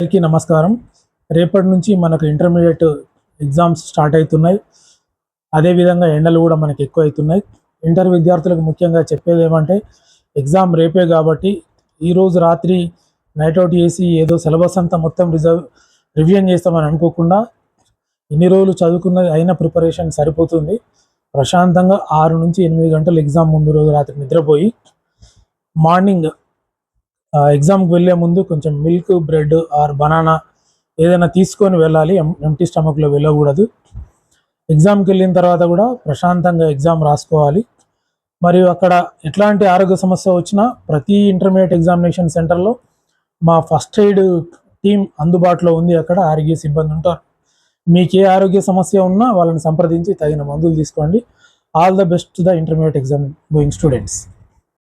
అందరికీ నమస్కారం. రేపటి నుంచి మనకు ఇంటర్మీడియట్ ఎగ్జామ్స్ స్టార్ట్ అవుతున్నాయి. అదేవిధంగా ఎండలు కూడా మనకి ఎక్కువ అవుతున్నాయి. ఇంటర్ విద్యార్థులకు ముఖ్యంగా చెప్పేది ఏమంటే ఎగ్జామ్ రేపే కాబట్టి ఈరోజు రాత్రి నైట్ అవుట్ చేసి ఏదో సిలబస్ అంతా మొత్తం రిజర్వ్ రివిజన్ చేస్తామని అనుకోకుండా ఇన్ని రోజులు చదువుకున్నది అయిన ప్రిపరేషన్ సరిపోతుంది. ప్రశాంతంగా ఆరు నుంచి ఎనిమిది గంటలు ఎగ్జామ్ ముందు రోజు రాత్రి నిద్రపోయి మార్నింగ్ ఎగ్జామ్కి వెళ్ళే ముందు కొంచెం మిల్క్ బ్రెడ్ ఆర్ బనానా ఏదైనా తీసుకొని వెళ్ళాలి. ఎంటీ స్టమక్లో వెళ్ళకూడదు. ఎగ్జామ్కి వెళ్ళిన తర్వాత కూడా ప్రశాంతంగా ఎగ్జామ్ రాసుకోవాలి. మరియు అక్కడ ఎట్లాంటి ఆరోగ్య సమస్య వచ్చినా ప్రతి ఇంటర్మీడియట్ ఎగ్జామినేషన్ సెంటర్లో మా ఫస్ట్ ఎయిడ్ టీం అందుబాటులో ఉంది అక్కడ. ఆరోగ్య సిబ్బంది ఉంటారు. మీకు ఏ ఆరోగ్య సమస్య ఉన్నా వాళ్ళని సంప్రదించి తగిన మందులు తీసుకోండి. All the best the intermediate exam going students